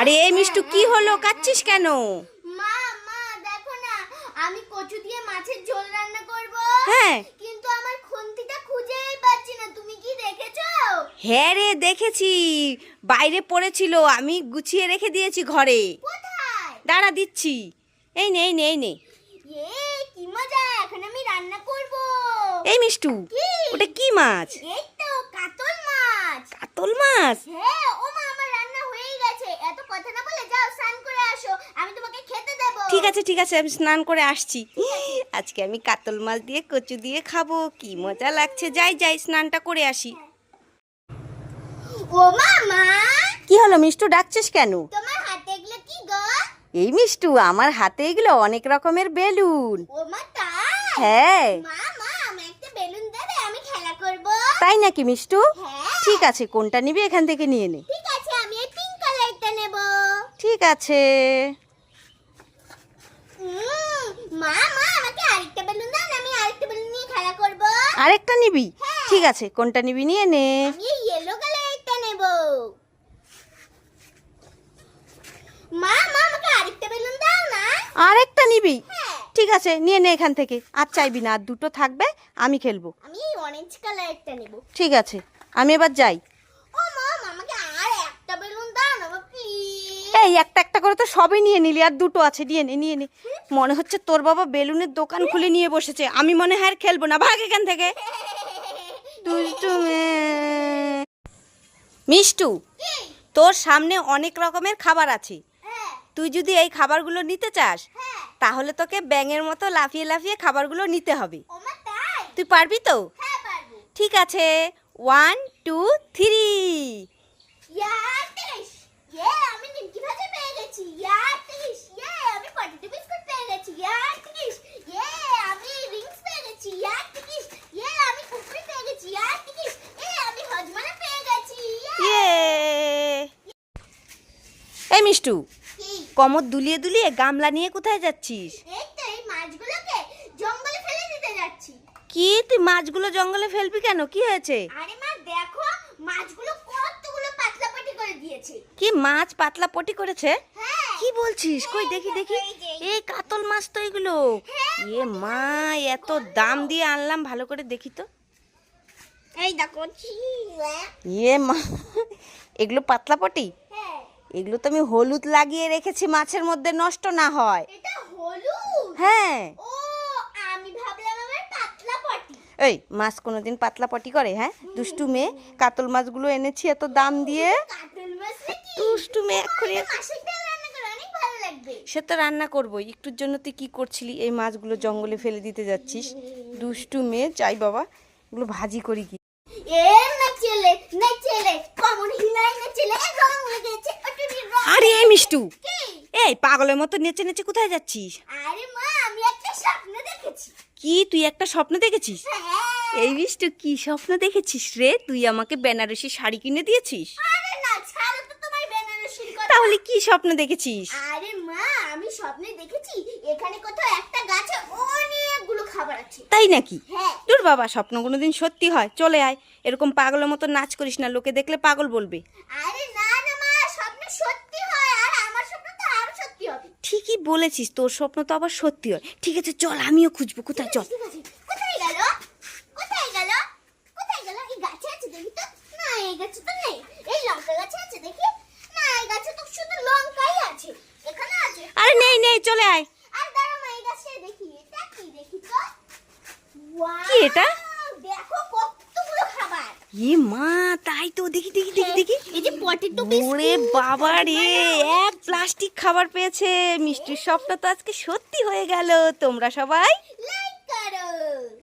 আরে এই মিষ্টু কি হলো? কাচ্ছিস কেন? মা মা দেখো না আমি কচু দিয়ে মাছের ঝোল রান্না করব। হ্যাঁ। কিন্তু আমার খুন্তিটা খুঁজেই পাচ্ছি না। তুমি কি দেখেছ? হ্যাঁ রে দেখেছি। বাইরে পড়েছিল আমি গুছিয়ে রেখে দিয়েছি ঘরে। কোথায়? দাঁড়া দিচ্ছি। এই নে এই নে এই নে। কি মজা এখন আমি রান্না করব। এই মিষ্টু ওটা কি মাছ? এই তো কাতল মাছ। কাতল মাছ? হ্যাঁ ও মা আমার রান্না হয়েই গেছে এত কথা না বলে যাও স্নান করে আসো আমি তোমাকে খেতে দেব ঠিক আছে ঠিক আছে আমি স্নান করে আসছি। আজকে আমি কাতল মাছ দিয়ে কচু দিয়ে খাব কি মজা লাগছে। যাই যাই স্নানটা করে আসি। ও মা মা কি হলো মিষ্টু ডাকছিস কেন? তোমার হাতে এগুলো কি গো? এই মিষ্টু আমার হাতে এগুলো অনেক রকমের বেলুন। ও মা তাই? হ্যাঁ। মা মা আমি একটা বেলুন দেবে আমি খেলা করব। তাই নাকি মিষ্টু? হ্যাঁ। ঠিক আছে কোনটা নিবি এখান থেকে নিয়ে নে। ঠিক আছে আমি এই পিঙ্ক কালারটা নেব। ঠিক আছে উম, মা মা আমাকে আরেকটা বেলুন দাও না, আমি আরেকটা বেলুন নিয়ে খেলা করব আরেকটা নিবি? হ্যাঁ। ঠিক আছে কোনটা নিবি নিয়ে নে। আমি ইয়েলো কালারটা নেব। মা মা আমাকে আরেকটা বেলুন দাও না। আরেকটা নিবি? হ্যাঁ। ঠিক আছে নিয়ে নে এখান থেকে। আর চাইবি না আর দুটো থাকবে আমি খেলব। আমি অরেঞ্জ কালারটা নেব। ঠিক আছে আমি এবার যাই। ও মা আমাকে আর একটা বেলুন দাও না প্লিজ এই একটা একটা করে তো সবই নিয়ে নিলি আর দুটো আছে নিয়ে নে নিয়ে নে। মনে হচ্ছে তোর বাবা বেলুনের দোকান খুলে নিয়ে বসেছে। আমি মনে হয় আর খেলব না ভাগ এখান থেকে। দুষ্টু মিষ্টু তোর সামনে অনেক রকমের খাবার আছে। তুই যদি এই খাবারগুলো নিতে চাস তাহলে তোকে ব্যাঙের মতো লাফিয়ে লাফিয়ে খাবারগুলো নিতে হবে। তাই? পারবি তো? হ্যাঁ ঠিক আছে। ওয়ান টু থ্রি ইয়ে আমি নিমকি ভাজা পেয়ে গেছি। ইয়াতিশ ইয়ে আমি পটেটো বিস্কুট পেয়ে গেছি। ইয়াতিশ ইয়ে আমি রিংস পেয়ে গেছি। ইয়াতিশ ইয়ে আমি কুকুরি পেয়ে গেছি। ইয়াতিশ এ আমি হজমানা পেয়ে গেছি। ইয়ে ইয়ে এই মিষ্টু? কমর দুলিয়ে দুলিয়ে গামলা নিয়ে কোথায় যাচ্ছিস? এই তো এই মাছগুলোকে জঙ্গলে ফেলে দিতে যাচ্ছি। কি? তুই মাছগুলো জঙ্গলে ফেলবি কেন? কি হয়েছে? আরে মা দেখো মাছগুলো কতগুলো পাতলা পাটি করে দিয়েছে কি মাছ পাতলা পটি করেছে? হ্যাঁ। কি বলছিস? কই দেখি দেখি। এই কাতল মাছ তো এগুলো। এ মা এত দাম দিয়ে আনলাম ভালো করে দেখি তো। এই দেখো ইয়ে মা এগুলো পাতলা পটি? হ্যাঁ। এগুলো তো আমি হলুদ লাগিয়ে রেখেছি মাছের মধ্যে নষ্ট না হয়। এটা হলুদ? হ্যাঁ। এই মাছ কোনোদিন পাতলা পটি করে হ্যাঁ? দুষ্টু মেয়ে কাতল মাছগুলো এনেছি এত দাম দিয়ে। কাতল মাছ দুষ্টু মেয়ে এক্ষুনি সে তো রান্না করবোই। একটুর জন্য তুই কি করছিলি? এই মাছগুলো জঙ্গলে ফেলে দিতে যাচ্ছিস। দুষ্টু মেয়ে চাই বাবা এগুলো ভাজি করি কি? আরে এই মিষ্টু। এই পাগলের মতো নেচে নেচে কোথায় যাচ্ছিস? আরে মা আমি একটা স্বপ্ন দেখেছি। কি তুই একটা স্বপ্ন দেখেছিস? হ্যাঁ। এই মিষ্টু কি স্বপ্ন দেখেছিস রে? তুই আমাকে বেনারসি শাড়ি কিনে দিয়েছিস? আরে না ছাড়ো তো তোমার বেনারসির কথা তাহলে কি স্বপ্ন দেখেছিস? আরে মা আমি স্বপ্নে দেখেছি এখানে কোথাও একটা গাছে অনেকগুলো খাবার আছে। তাই নাকি? হ্যাঁ। তোর বাবা স্বপ্ন কোনোদিন সত্যি হয়। চলে আয় এরকম পাগলের মতো নাচ করিস না লোকে দেখলে পাগল বলবে। আরে না না মা স্বপ্ন সত্যি হয় আর আমার স্বপ্ন তো আরও সত্যি হবে। ঠিকই বলেছিস তোর স্বপ্ন তো আবার সত্যি হয়। ঠিক আছে চল আমিও খুঁজবো। কোথায়? চল ঠিক আছে কোথায় গেল কোথায় গেল কোথায় গেল এই গাছে আছে দেখি তো না এই গাছে তো নেই এই লঙ্কা গাছে আছে দেখি না এই গাছে তো শুধু লঙ্কাই আছে এখানে আছে আরে নেই নেই চলে আয়। আর দাঁড়া মা এই গাছে দেখি এটা কি দেখি তো? Wow! কি এটা? দেখো কতগুলো খাবার। এ মা তাই তো দেখি দেখি দেখি দেখি। এই যে পটেটো ওরে বাবা রে এক প্লাস্টিক খাবার পেয়েছে। মিষ্টির স্বপ্ন তো আজকে সত্যি হয়ে গেল। তোমরা সবাই লাইক করো।